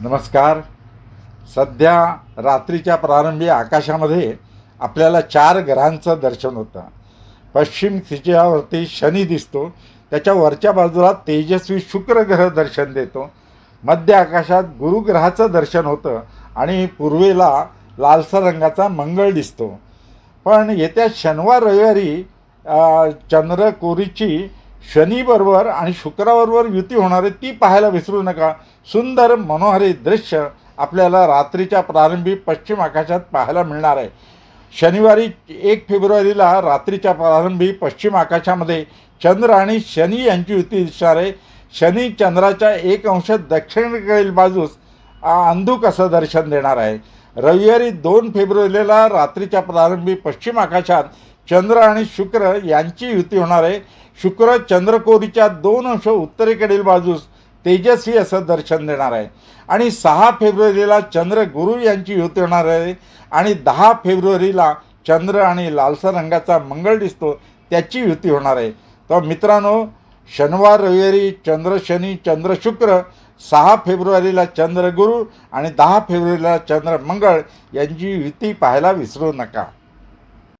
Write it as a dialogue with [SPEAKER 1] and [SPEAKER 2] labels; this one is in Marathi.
[SPEAKER 1] नमस्कार. सध्या रात्रीच्या प्रारंभी आकाशामध्ये आपल्याला चार ग्रहांचं दर्शन होतं. पश्चिम तिच्यावरती शनी दिसतो. त्याच्या वरच्या बाजूला तेजस्वी शुक्र ग्रह दर्शन देतो. मध्य आकाशात गुरुग्रहाचं दर्शन होतं आणि पूर्वेला लालसा रंगाचा मंगळ दिसतो. पण येत्या शनिवार रविवारी चंद्रकोरीची चंद्र कोरीची शनीबरोबर आणि शुक्राबरोबर युती होणार आहे ती पाहायला विसरू नका. सुंदर मनोहरी दृश्य आपल्याला रात्रीच्या प्रारंभी पश्चिम आकाशात पाहायला मिळणार आहे. शनिवारी एक फेब्रुवारीला रात्रीच्या प्रारंभी पश्चिम आकाशामध्ये चंद्र आणि शनी यांची युती दिसणार आहे. शनी चंद्राच्या एक अंश दक्षिणेकडील बाजूस अंधुक असं दर्शन देणार आहे. रविवारी दोन फेब्रुवारीला रात्रीच्या प्रारंभी पश्चिम आकाशात चंद्र आणि शुक्र यांची युती होणार आहे. शुक्र चंद्रकोरीच्या दोन अंश उत्तरेकडील बाजूस तेजस्वी असं दर्शन देणार आहे. आणि सहा फेब्रुवारीला चंद्र गुरु यांची युती होणार आहे. आणि दहा फेब्रुवारीला चंद्र आणि लालसा रंगाचा मंगळ दिसतो त्याची युती होणार आहे. तर मित्रांनो शनिवार रविवारी चंद्र शनी चंद्र शुक्र सहा फेब्रुवारीला चंद्रगुरू आणि दहा फेब्रुवारीला चंद्र मंगळ यांची युती पाहायला विसरू नका.